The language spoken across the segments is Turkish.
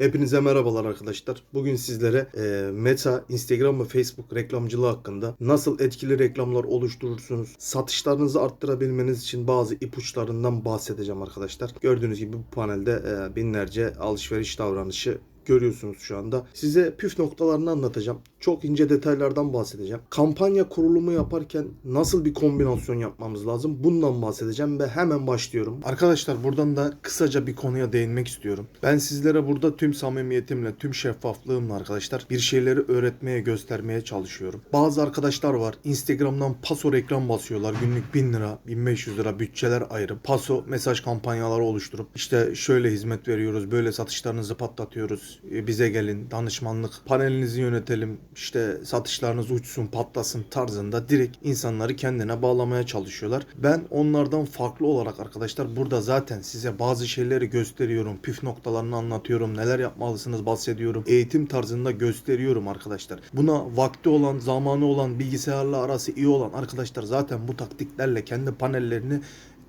Hepinize merhabalar arkadaşlar. Bugün sizlere e, Meta, Instagram ve Facebook reklamcılığı hakkında nasıl etkili reklamlar oluşturursunuz, satışlarınızı arttırabilmeniz için bazı ipuçlarından bahsedeceğim arkadaşlar. Gördüğünüz gibi bu panelde e, binlerce alışveriş davranışı görüyorsunuz şu anda. Size püf noktalarını anlatacağım. Çok ince detaylardan bahsedeceğim. Kampanya kurulumu yaparken nasıl bir kombinasyon yapmamız lazım? Bundan bahsedeceğim ve hemen başlıyorum. Arkadaşlar buradan da kısaca bir konuya değinmek istiyorum. Ben sizlere burada tüm samimiyetimle, tüm şeffaflığımla arkadaşlar bir şeyleri öğretmeye, göstermeye çalışıyorum. Bazı arkadaşlar var Instagram'dan paso reklam basıyorlar. Günlük 1000 lira, 1500 lira bütçeler ayırıp paso mesaj kampanyaları oluşturup işte şöyle hizmet veriyoruz, böyle satışlarınızı patlatıyoruz. E, Bize gelin, danışmanlık, panelinizi yönetelim, işte satışlarınız uçsun, patlasın tarzında direkt insanları kendine bağlamaya çalışıyorlar. Ben onlardan farklı olarak arkadaşlar burada zaten size bazı şeyleri gösteriyorum, püf noktalarını anlatıyorum, neler yapmalısınız bahsediyorum. Eğitim tarzında gösteriyorum arkadaşlar. Buna vakti olan, zamanı olan, bilgisayarla arası iyi olan arkadaşlar zaten bu taktiklerle kendi panellerini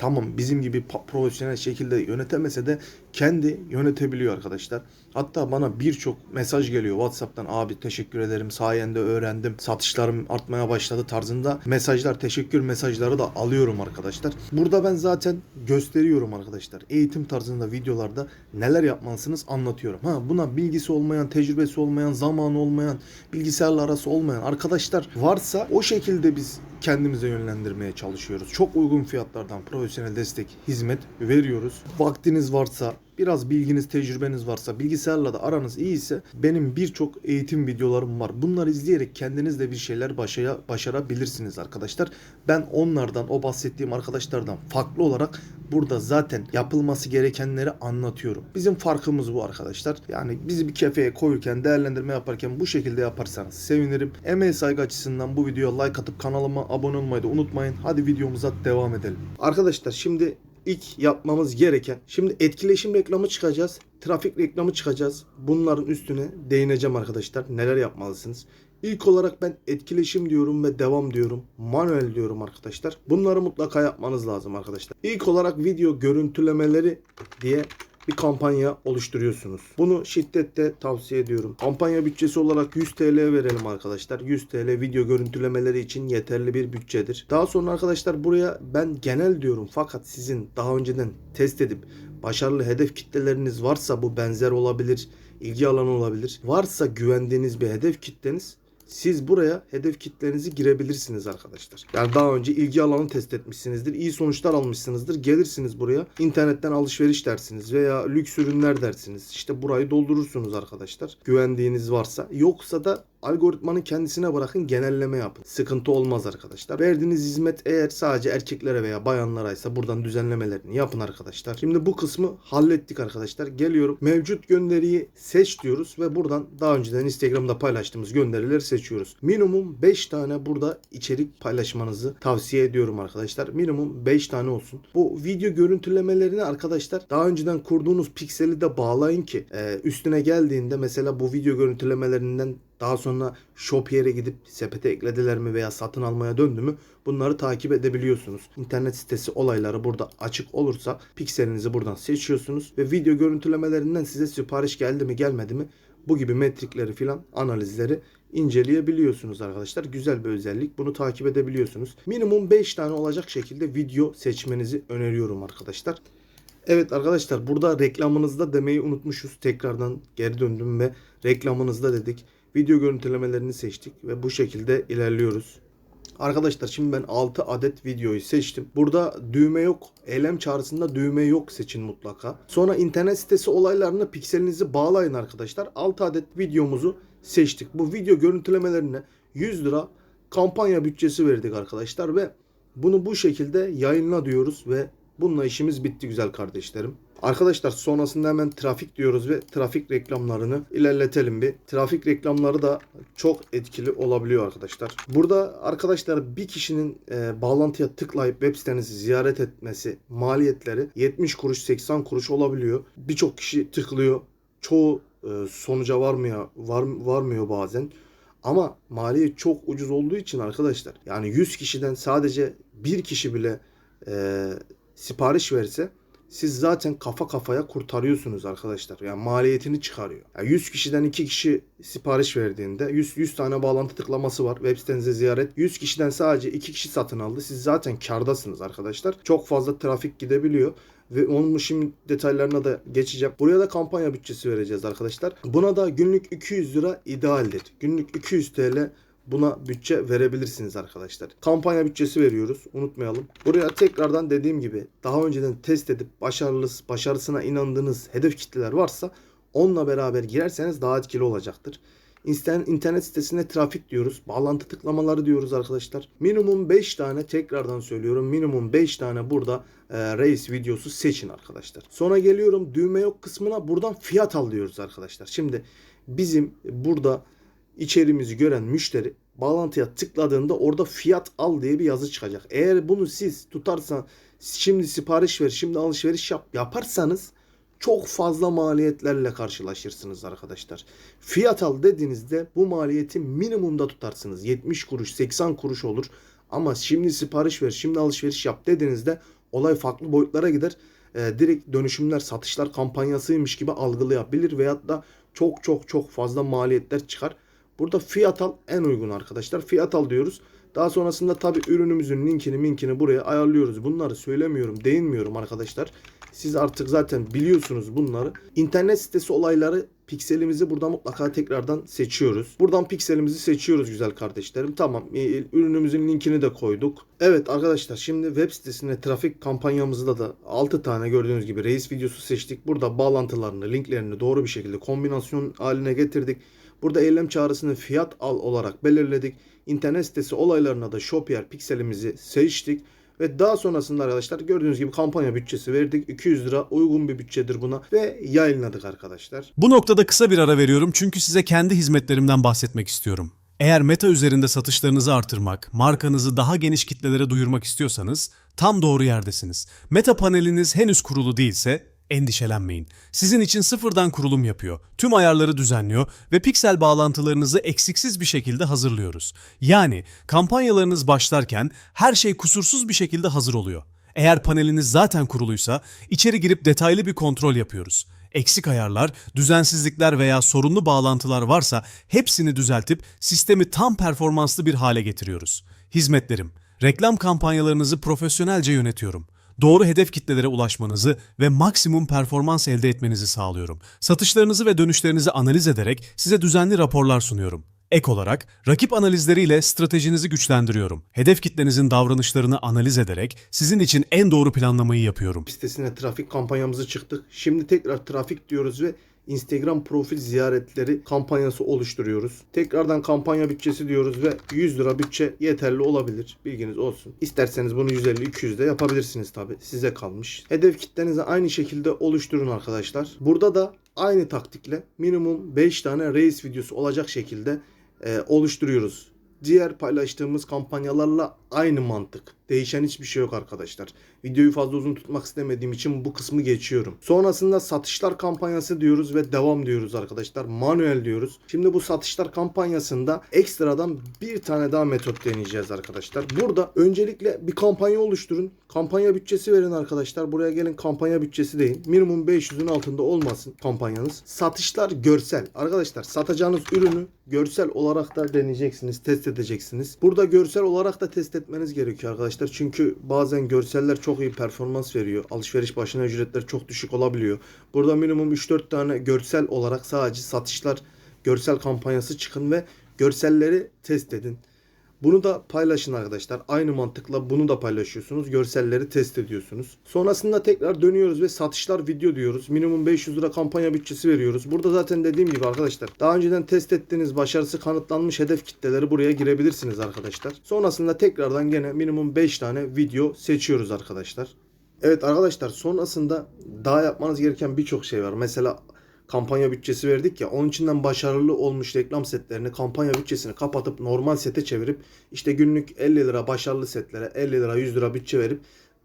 tamam bizim gibi profesyonel şekilde yönetemese de kendi yönetebiliyor arkadaşlar. Hatta bana birçok mesaj geliyor WhatsApp'tan abi teşekkür ederim sayende öğrendim satışlarım artmaya başladı tarzında mesajlar teşekkür mesajları da alıyorum arkadaşlar. Burada ben zaten gösteriyorum arkadaşlar. Eğitim tarzında videolarda neler yapmalısınız anlatıyorum. Ha buna bilgisi olmayan, tecrübesi olmayan, zamanı olmayan, bilgisayarla arası olmayan arkadaşlar varsa o şekilde biz kendimize yönlendirmeye çalışıyoruz. Çok uygun fiyatlardan profesyonel destek, hizmet veriyoruz. Vaktiniz varsa, biraz bilginiz, tecrübeniz varsa, bilgisayarla da aranız iyiyse benim birçok eğitim videolarım var. Bunları izleyerek kendiniz de bir şeyler başaya, başarabilirsiniz arkadaşlar. Ben onlardan, o bahsettiğim arkadaşlardan farklı olarak burada zaten yapılması gerekenleri anlatıyorum. Bizim farkımız bu arkadaşlar. Yani bizi bir kefeye koyurken, değerlendirme yaparken bu şekilde yaparsanız sevinirim. Emeğe saygı açısından bu videoya like atıp kanalıma abone olmayı da unutmayın. Hadi videomuza devam edelim. Arkadaşlar şimdi ilk yapmamız gereken şimdi etkileşim reklamı çıkacağız. Trafik reklamı çıkacağız. Bunların üstüne değineceğim arkadaşlar. Neler yapmalısınız? İlk olarak ben etkileşim diyorum ve devam diyorum. Manuel diyorum arkadaşlar. Bunları mutlaka yapmanız lazım arkadaşlar. İlk olarak video görüntülemeleri diye bir kampanya oluşturuyorsunuz. Bunu şiddetle tavsiye ediyorum. Kampanya bütçesi olarak 100 TL verelim arkadaşlar. 100 TL video görüntülemeleri için yeterli bir bütçedir. Daha sonra arkadaşlar buraya ben genel diyorum fakat sizin daha önceden test edip başarılı hedef kitleleriniz varsa bu benzer olabilir, ilgi alanı olabilir. Varsa güvendiğiniz bir hedef kitleniz siz buraya hedef kitlenizi girebilirsiniz arkadaşlar. Yani daha önce ilgi alanı test etmişsinizdir. iyi sonuçlar almışsınızdır. Gelirsiniz buraya. internetten alışveriş dersiniz veya lüks ürünler dersiniz. İşte burayı doldurursunuz arkadaşlar. Güvendiğiniz varsa. Yoksa da algoritmanın kendisine bırakın genelleme yapın. Sıkıntı olmaz arkadaşlar. Verdiğiniz hizmet eğer sadece erkeklere veya bayanlara ise buradan düzenlemelerini yapın arkadaşlar. Şimdi bu kısmı hallettik arkadaşlar. Geliyorum. Mevcut gönderiyi seç diyoruz ve buradan daha önceden Instagram'da paylaştığımız gönderileri seçiyoruz. Minimum 5 tane burada içerik paylaşmanızı tavsiye ediyorum arkadaşlar. Minimum 5 tane olsun. Bu video görüntülemelerini arkadaşlar daha önceden kurduğunuz pikseli de bağlayın ki e, üstüne geldiğinde mesela bu video görüntülemelerinden daha sonra Shopier'e gidip sepete eklediler mi veya satın almaya döndü mü bunları takip edebiliyorsunuz. İnternet sitesi olayları burada açık olursa pikselinizi buradan seçiyorsunuz ve video görüntülemelerinden size sipariş geldi mi gelmedi mi bu gibi metrikleri filan analizleri inceleyebiliyorsunuz arkadaşlar. Güzel bir özellik. Bunu takip edebiliyorsunuz. Minimum 5 tane olacak şekilde video seçmenizi öneriyorum arkadaşlar. Evet arkadaşlar burada reklamınızda demeyi unutmuşuz. Tekrardan geri döndüm ve reklamınızda dedik. Video görüntülemelerini seçtik ve bu şekilde ilerliyoruz. Arkadaşlar şimdi ben 6 adet videoyu seçtim. Burada düğme yok. Eylem çağrısında düğme yok seçin mutlaka. Sonra internet sitesi olaylarına pikselinizi bağlayın arkadaşlar. 6 adet videomuzu seçtik. Bu video görüntülemelerine 100 lira kampanya bütçesi verdik arkadaşlar ve bunu bu şekilde yayınla diyoruz ve bununla işimiz bitti güzel kardeşlerim. Arkadaşlar sonrasında hemen trafik diyoruz ve trafik reklamlarını ilerletelim bir. Trafik reklamları da çok etkili olabiliyor arkadaşlar. Burada arkadaşlar bir kişinin e, bağlantıya tıklayıp web sitenizi ziyaret etmesi maliyetleri 70 kuruş 80 kuruş olabiliyor. Birçok kişi tıklıyor. Çoğu e, sonuca varmıyor, var, varmıyor bazen. Ama maliyet çok ucuz olduğu için arkadaşlar yani 100 kişiden sadece bir kişi bile e, sipariş verse siz zaten kafa kafaya kurtarıyorsunuz arkadaşlar. Yani maliyetini çıkarıyor. Yani 100 kişiden 2 kişi sipariş verdiğinde 100, 100 tane bağlantı tıklaması var. Web sitenize ziyaret. 100 kişiden sadece 2 kişi satın aldı. Siz zaten kardasınız arkadaşlar. Çok fazla trafik gidebiliyor ve onun şimdi detaylarına da geçeceğim. Buraya da kampanya bütçesi vereceğiz arkadaşlar. Buna da günlük 200 lira idealdir. Günlük 200 TL buna bütçe verebilirsiniz arkadaşlar. Kampanya bütçesi veriyoruz. Unutmayalım. Buraya tekrardan dediğim gibi daha önceden test edip başarılı başarısına inandığınız hedef kitleler varsa onunla beraber girerseniz daha etkili olacaktır. İnternet, sitesine trafik diyoruz. Bağlantı tıklamaları diyoruz arkadaşlar. Minimum 5 tane tekrardan söylüyorum. Minimum 5 tane burada e, reis videosu seçin arkadaşlar. Sonra geliyorum düğme yok kısmına. Buradan fiyat al diyoruz arkadaşlar. Şimdi bizim burada içeriğimizi gören müşteri bağlantıya tıkladığında orada fiyat al diye bir yazı çıkacak. Eğer bunu siz tutarsan şimdi sipariş ver, şimdi alışveriş yap yaparsanız çok fazla maliyetlerle karşılaşırsınız arkadaşlar. Fiyat al dediğinizde bu maliyeti minimumda tutarsınız. 70 kuruş, 80 kuruş olur. Ama şimdi sipariş ver, şimdi alışveriş yap dediğinizde olay farklı boyutlara gider. Ee, direkt dönüşümler, satışlar kampanyasıymış gibi algılayabilir veyahut da çok çok çok fazla maliyetler çıkar. Burada fiyat al en uygun arkadaşlar. Fiyat al diyoruz. Daha sonrasında tabi ürünümüzün linkini minkini buraya ayarlıyoruz. Bunları söylemiyorum, değinmiyorum arkadaşlar. Siz artık zaten biliyorsunuz bunları. İnternet sitesi olayları pikselimizi burada mutlaka tekrardan seçiyoruz. Buradan pikselimizi seçiyoruz güzel kardeşlerim. Tamam e, ürünümüzün linkini de koyduk. Evet arkadaşlar şimdi web sitesine trafik kampanyamızda da 6 tane gördüğünüz gibi reis videosu seçtik. Burada bağlantılarını, linklerini doğru bir şekilde kombinasyon haline getirdik. Burada eylem çağrısını fiyat al olarak belirledik. İnternet sitesi olaylarına da Shopier pikselimizi seçtik. Ve daha sonrasında arkadaşlar gördüğünüz gibi kampanya bütçesi verdik. 200 lira uygun bir bütçedir buna ve yayınladık arkadaşlar. Bu noktada kısa bir ara veriyorum çünkü size kendi hizmetlerimden bahsetmek istiyorum. Eğer Meta üzerinde satışlarınızı artırmak, markanızı daha geniş kitlelere duyurmak istiyorsanız tam doğru yerdesiniz. Meta paneliniz henüz kurulu değilse endişelenmeyin. Sizin için sıfırdan kurulum yapıyor. Tüm ayarları düzenliyor ve piksel bağlantılarınızı eksiksiz bir şekilde hazırlıyoruz. Yani kampanyalarınız başlarken her şey kusursuz bir şekilde hazır oluyor. Eğer paneliniz zaten kuruluysa içeri girip detaylı bir kontrol yapıyoruz. Eksik ayarlar, düzensizlikler veya sorunlu bağlantılar varsa hepsini düzeltip sistemi tam performanslı bir hale getiriyoruz. Hizmetlerim, reklam kampanyalarınızı profesyonelce yönetiyorum. Doğru hedef kitlelere ulaşmanızı ve maksimum performans elde etmenizi sağlıyorum. Satışlarınızı ve dönüşlerinizi analiz ederek size düzenli raporlar sunuyorum. Ek olarak rakip analizleriyle stratejinizi güçlendiriyorum. Hedef kitlenizin davranışlarını analiz ederek sizin için en doğru planlamayı yapıyorum. sitesine trafik kampanyamızı çıktık. Şimdi tekrar trafik diyoruz ve Instagram profil ziyaretleri kampanyası oluşturuyoruz. Tekrardan kampanya bütçesi diyoruz ve 100 lira bütçe yeterli olabilir. Bilginiz olsun. İsterseniz bunu 150-200 de yapabilirsiniz tabi. Size kalmış. Hedef kitlenizi aynı şekilde oluşturun arkadaşlar. Burada da aynı taktikle minimum 5 tane reis videosu olacak şekilde e, oluşturuyoruz. Diğer paylaştığımız kampanyalarla aynı mantık. Değişen hiçbir şey yok arkadaşlar. Videoyu fazla uzun tutmak istemediğim için bu kısmı geçiyorum. Sonrasında satışlar kampanyası diyoruz ve devam diyoruz arkadaşlar. Manuel diyoruz. Şimdi bu satışlar kampanyasında ekstradan bir tane daha metot deneyeceğiz arkadaşlar. Burada öncelikle bir kampanya oluşturun. Kampanya bütçesi verin arkadaşlar. Buraya gelin kampanya bütçesi deyin. Minimum 500'ün altında olmasın kampanyanız. Satışlar görsel. Arkadaşlar satacağınız ürünü görsel olarak da deneyeceksiniz, test edeceksiniz. Burada görsel olarak da test etmeniz gerekiyor arkadaşlar. Çünkü bazen görseller çok iyi performans veriyor. Alışveriş başına ücretler çok düşük olabiliyor. Burada minimum 3-4 tane görsel olarak sadece satışlar görsel kampanyası çıkın ve görselleri test edin. Bunu da paylaşın arkadaşlar. Aynı mantıkla bunu da paylaşıyorsunuz. Görselleri test ediyorsunuz. Sonrasında tekrar dönüyoruz ve satışlar video diyoruz. Minimum 500 lira kampanya bütçesi veriyoruz. Burada zaten dediğim gibi arkadaşlar daha önceden test ettiğiniz başarısı kanıtlanmış hedef kitleleri buraya girebilirsiniz arkadaşlar. Sonrasında tekrardan gene minimum 5 tane video seçiyoruz arkadaşlar. Evet arkadaşlar sonrasında daha yapmanız gereken birçok şey var. Mesela kampanya bütçesi verdik ya onun içinden başarılı olmuş reklam setlerini kampanya bütçesini kapatıp normal sete çevirip işte günlük 50 lira başarılı setlere 50 lira 100 lira bütçe verip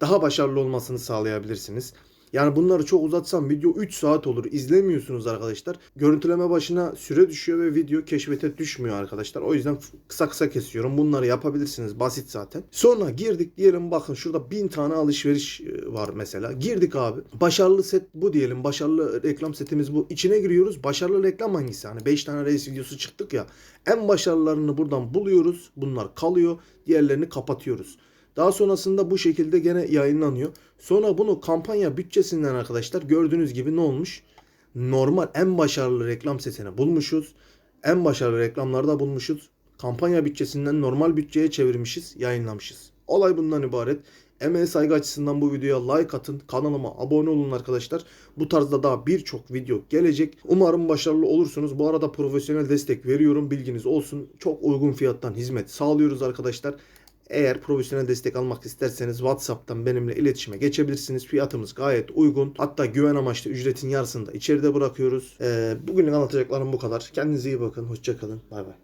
daha başarılı olmasını sağlayabilirsiniz. Yani bunları çok uzatsam video 3 saat olur. İzlemiyorsunuz arkadaşlar. Görüntüleme başına süre düşüyor ve video keşfete düşmüyor arkadaşlar. O yüzden kısa kısa kesiyorum. Bunları yapabilirsiniz. Basit zaten. Sonra girdik diyelim bakın şurada 1000 tane alışveriş e, var mesela. Girdik abi. Başarılı set bu diyelim. Başarılı reklam setimiz bu. İçine giriyoruz. Başarılı reklam hangisi? Hani 5 tane reis videosu çıktık ya. En başarılarını buradan buluyoruz. Bunlar kalıyor. Diğerlerini kapatıyoruz. Daha sonrasında bu şekilde gene yayınlanıyor. Sonra bunu kampanya bütçesinden arkadaşlar gördüğünüz gibi ne olmuş? Normal en başarılı reklam setini bulmuşuz. En başarılı reklamlarda bulmuşuz. Kampanya bütçesinden normal bütçeye çevirmişiz, yayınlamışız. Olay bundan ibaret. Emeğe saygı açısından bu videoya like atın. Kanalıma abone olun arkadaşlar. Bu tarzda daha birçok video gelecek. Umarım başarılı olursunuz. Bu arada profesyonel destek veriyorum. Bilginiz olsun. Çok uygun fiyattan hizmet sağlıyoruz arkadaşlar. Eğer profesyonel destek almak isterseniz WhatsApp'tan benimle iletişime geçebilirsiniz. Fiyatımız gayet uygun. Hatta güven amaçlı ücretin yarısını da içeride bırakıyoruz. Ee, bugünlük anlatacaklarım bu kadar. Kendinize iyi bakın. Hoşçakalın. Bay bay.